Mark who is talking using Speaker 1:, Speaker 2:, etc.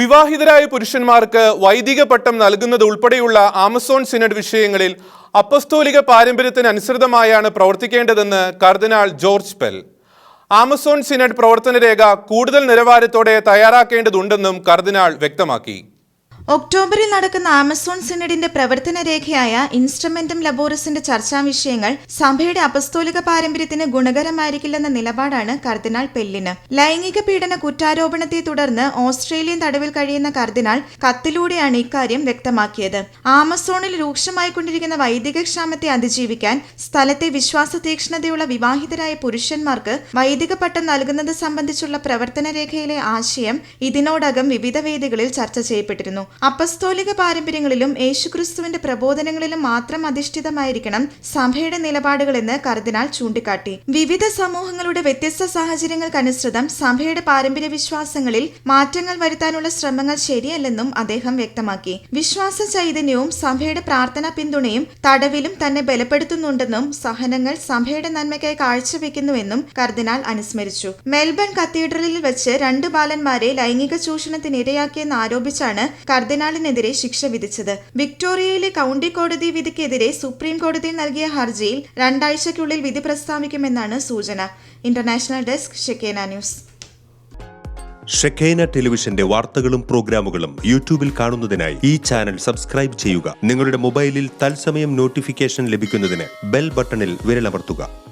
Speaker 1: വിവാഹിതരായ പുരുഷന്മാർക്ക് വൈദിക പട്ടം നൽകുന്നത് ഉൾപ്പെടെയുള്ള ആമസോൺ സിനഡ് വിഷയങ്ങളിൽ അപ്പസ്തോലിക പാരമ്പര്യത്തിന് അനുസൃതമായാണ് പ്രവർത്തിക്കേണ്ടതെന്ന് cardinal George Pell. Amazon synod പ്രവർത്തന രേഖ കൂടുതൽ നിലവാരത്തോടെ തയ്യാറാക്കേണ്ടതുണ്ടെന്നും കർദിനാൾ വ്യക്തമാക്കി.
Speaker 2: ഒക്ടോബറിൽ നടക്കുന്ന ആമസോൺ സിനഡിന്റെ പ്രവർത്തന രേഖയായ ഇൻസ്ട്രുമെന്റും ലബോറസിന്റെ ചർച്ചാ വിഷയങ്ങൾ സഭയുടെ അപസ്തോലിക പാരമ്പര്യത്തിന് ഗുണകരമായിരിക്കില്ലെന്ന നിലപാടാണ് കർദിനാൾ പെല്ലിന്. ലൈംഗിക പീഡന കുറ്റാരോപണത്തെ തുടർന്ന് ഓസ്ട്രേലിയൻ തടവിൽ കഴിയുന്ന കർദിനാൾ കത്തിലൂടെയാണ് ഇക്കാര്യം വ്യക്തമാക്കിയത്. ആമസോണിൽ രൂക്ഷമായിക്കൊണ്ടിരിക്കുന്ന വൈദിക ക്ഷാമത്തെ അതിജീവിക്കാൻ സ്ഥലത്തെ വിശ്വാസ തീക്ഷ്ണതയുള്ള വിവാഹിതരായ പുരുഷന്മാർക്ക് വൈദിക പട്ടം നൽകുന്നത് സംബന്ധിച്ചുള്ള പ്രവർത്തന രേഖയിലെ ആശയം ഇതിനോടകം വിവിധ വേദികളിൽ ചർച്ച ചെയ്യപ്പെട്ടിരുന്നു. അപ്പസ്തോലിക പാരമ്പര്യങ്ങളിലും യേശുക്രിസ്തുവിന്റെ പ്രബോധനങ്ങളിലും മാത്രം അധിഷ്ഠിതമായിരിക്കണം സഭയുടെ നിലപാടുകളെന്ന് കർദിനാൾ ചൂണ്ടിക്കാട്ടി. വിവിധ സമൂഹങ്ങളുടെ വ്യത്യസ്ത സാഹചര്യങ്ങൾക്കനുസൃതം സഭയുടെ പാരമ്പര്യ വിശ്വാസങ്ങളിൽ മാറ്റങ്ങൾ വരുത്താനുള്ള ശ്രമങ്ങൾ ശരിയല്ലെന്നും അദ്ദേഹം വ്യക്തമാക്കി. വിശ്വാസ ചൈതന്യവും സഭയുടെ പ്രാർത്ഥനാ പിന്തുണയും തടവിലും തന്നെ ബലപ്പെടുത്തുന്നുണ്ടെന്നും സഹനങ്ങൾ സഭയുടെ നന്മയ്ക്കായി കാഴ്ചവെക്കുന്നുവെന്നും കർദിനാൾ അനുസ്മരിച്ചു. മെൽബൺ കത്തീഡ്രലിൽ വെച്ച് രണ്ട് ബാലന്മാരെ ലൈംഗിക ചൂഷണത്തിനിരയാക്കിയെന്ന് ആരോപിച്ചാണ് കർദിനാളിനെതിരെ ശിക്ഷ വിധിച്ചത്. വിക്ടോറിയയിലെ കൌണ്ടി കോടതി വിധിക്കെതിരെ സുപ്രീം കോടതിയിൽ നൽകിയ ഹർജിയിൽ രണ്ടാഴ്ചയ്ക്കുള്ളിൽ വിധി പ്രസ്താവിക്കുമെന്നാണ് സൂചന. International desk Shekinah news.
Speaker 3: Shekinah ടെലിവിഷന്റെ വാർത്തകളും പ്രോഗ്രാമുകളും യൂട്യൂബിൽ കാണുന്നതിനായി ഈ ചാനൽ സബ്സ്ക്രൈബ് ചെയ്യുക. നിങ്ങളുടെ മൊബൈലിൽ തത്സമയം നോട്ടിഫിക്കേഷൻ ലഭിക്കുന്നതിന് ബെൽ ബട്ടണിൽ വിരലമർത്തുക.